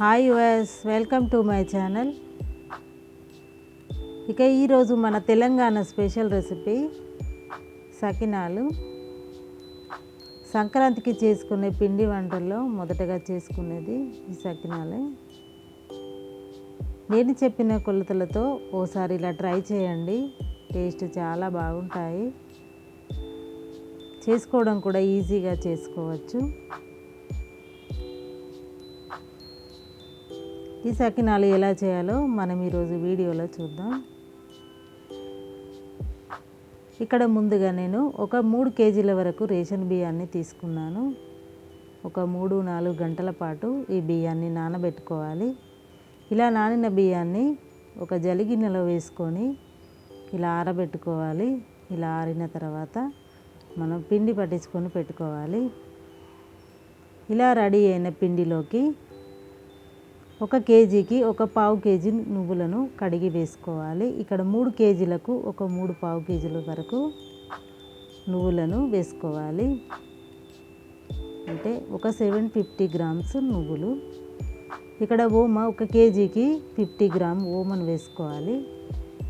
Hi యుఎస్ welcome to my channel. ఇక ఈరోజు మన తెలంగాణ స్పెషల్ రెసిపీ సకినాలు. సంక్రాంతికి చేసుకునే పిండి వంటల్లో మొదటగా చేసుకునేది ఈ సకినాలే. నేను చెప్పిన కొలతలతో ఓసారి ఇలా ట్రై చేయండి. టేస్ట్ చాలా బాగుంటాయి. చేసుకోవడం కూడా ఈజీగా చేసుకోవచ్చు. ఈ సకినాలు ఎలా చేయాలో మనం ఈరోజు వీడియోలో చూద్దాం. ఇక్కడ ముందుగా నేను ఒక మూడు కేజీల వరకు రేషన్ బియ్యాన్ని తీసుకున్నాను. ఒక మూడు నాలుగు గంటల పాటు ఈ బియ్యాన్ని నానబెట్టుకోవాలి. ఇలా నానిన బియ్యాన్ని ఒక జలిగిన్నెలో వేసుకొని ఇలా ఆరబెట్టుకోవాలి. ఇలా ఆరిన తర్వాత మనం పిండి పట్టించుకొని పెట్టుకోవాలి. ఇలా రెడీ అయిన పిండిలోకి ఒక కేజీకి ఒక పావు కేజీ నువ్వులను కడిగి వేసుకోవాలి. ఇక్కడ మూడు కేజీలకు ఒక మూడు పావు కేజీల వరకు నువ్వులను వేసుకోవాలి. అంటే ఒక సెవెన్ ఫిఫ్టీ గ్రామ్స్ నువ్వులు. ఇక్కడ ఓమ ఒక కేజీకి ఫిఫ్టీ గ్రామ్ ఓమను వేసుకోవాలి.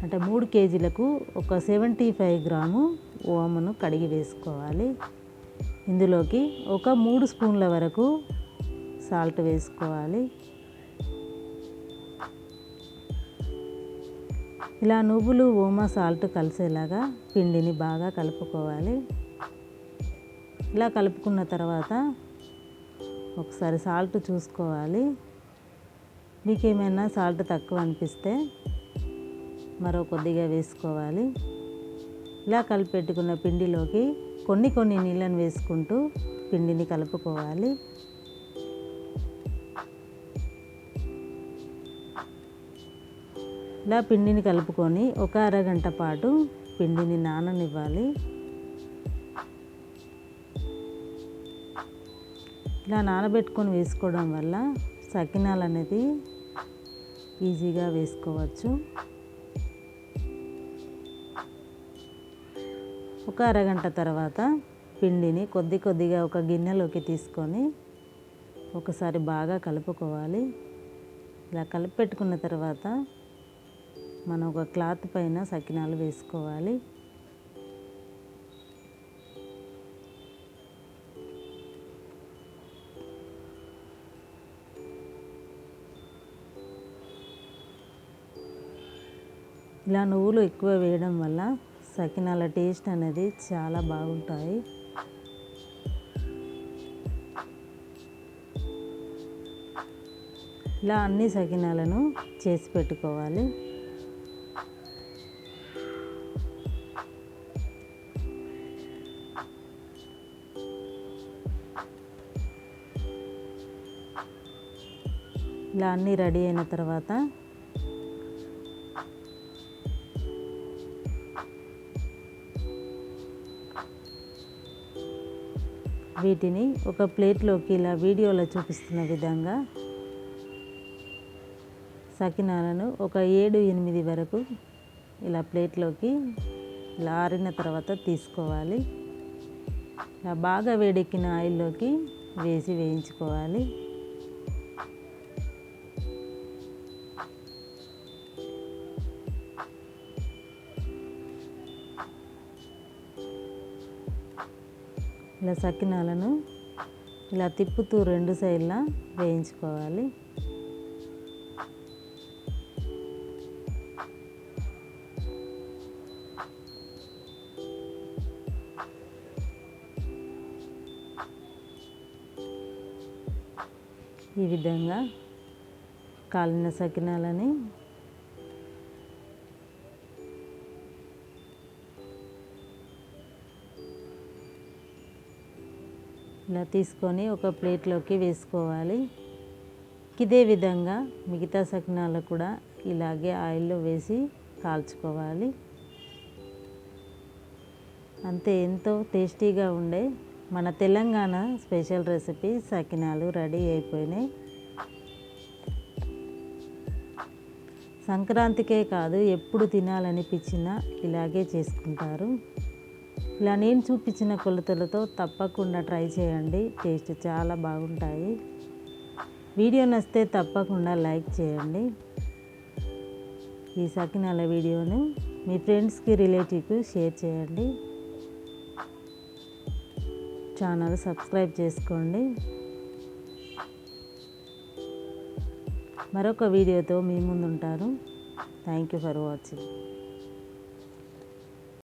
అంటే మూడు కేజీలకు ఒక సెవెంటీ ఫైవ్ గ్రాము ఓమను కడిగి వేసుకోవాలి. ఇందులోకి ఒక మూడు స్పూన్ల వరకు సాల్ట్ వేసుకోవాలి. ఇలా నువ్వులు ఓమా సాల్ట్ కలిసేలాగా పిండిని బాగా కలుపుకోవాలి. ఇలా కలుపుకున్న తర్వాత ఒకసారి సాల్ట్ చూసుకోవాలి. మీకు ఏమైనా సాల్ట్ తక్కువ అనిపిస్తే మరో కొద్దిగా వేసుకోవాలి. ఇలా కలిపెట్టుకున్న పిండిలోకి కొన్ని కొన్ని నీళ్ళను వేసుకుంటూ పిండిని కలుపుకోవాలి. ఇలా పిండిని కలుపుకొని ఒక అరగంట పాటు పిండిని నాననివ్వాలి. ఇలా నానబెట్టుకొని వేసుకోవడం వల్ల సకినాలు అనేది ఈజీగా వేసుకోవచ్చు. ఒక అరగంట తర్వాత పిండిని కొద్ది కొద్దిగా ఒక గిన్నెలోకి తీసుకొని ఒకసారి బాగా కలుపుకోవాలి. ఇలా కలిపి పెట్టుకున్న తర్వాత మనం ఒక క్లాత్ పైన సకినాలు వేసుకోవాలి. ఇలా నువ్వులు ఎక్కువ వేయడం వల్ల సకినాల టేస్ట్ అనేది చాలా బాగుంటాయి. ఇలా అన్ని సకినాలను చేసి పెట్టుకోవాలి. ఇలా అన్నీ రెడీ అయిన తర్వాత వీటిని ఒక ప్లేట్లోకి ఇలా వీడియోలో చూపిస్తున్న విధంగా సకినాలను ఒక ఏడు ఎనిమిది వరకు ఇలా ప్లేట్లోకి ఇలా ఆరిన తర్వాత తీసుకోవాలి. ఇలా బాగా వేడెక్కిన ఆయిల్లోకి వేసి వేయించుకోవాలి. ఇలా సకినాలను ఇలా తిప్పుతూ రెండు సైడ్ల వేయించుకోవాలి. ఈ విధంగా కాలిన సకినాలని ఇలా తీసుకొని ఒక ప్లేట్లోకి వేసుకోవాలి. ఇదే విధంగా మిగతా సకినాలు కూడా ఇలాగే ఆయిల్లో వేసి కాల్చుకోవాలి. అంతే ఎంతో టేస్టీగా ఉండే మన తెలంగాణ స్పెషల్ రెసిపీ సకినాలు రెడీ అయిపోయినాయి. సంక్రాంతికే కాదు ఎప్పుడు తినాలనిపించినా ఇలాగే చేసుకుంటారు. ఇలా నేను చూపించిన కొలతలతో తప్పకుండా ట్రై చేయండి టేస్ట్ చాలా బాగుంటాయి. వీడియో నచ్చితే తప్పకుండా లైక్ చేయండి. ఈ సకినాల వీడియోను మీ ఫ్రెండ్స్కి రిలేటివ్కి షేర్ చేయండి. ఛానల్ సబ్స్క్రైబ్ చేసుకోండి. మరొక వీడియోతో మీ ముందుంటారు. Thank you for watching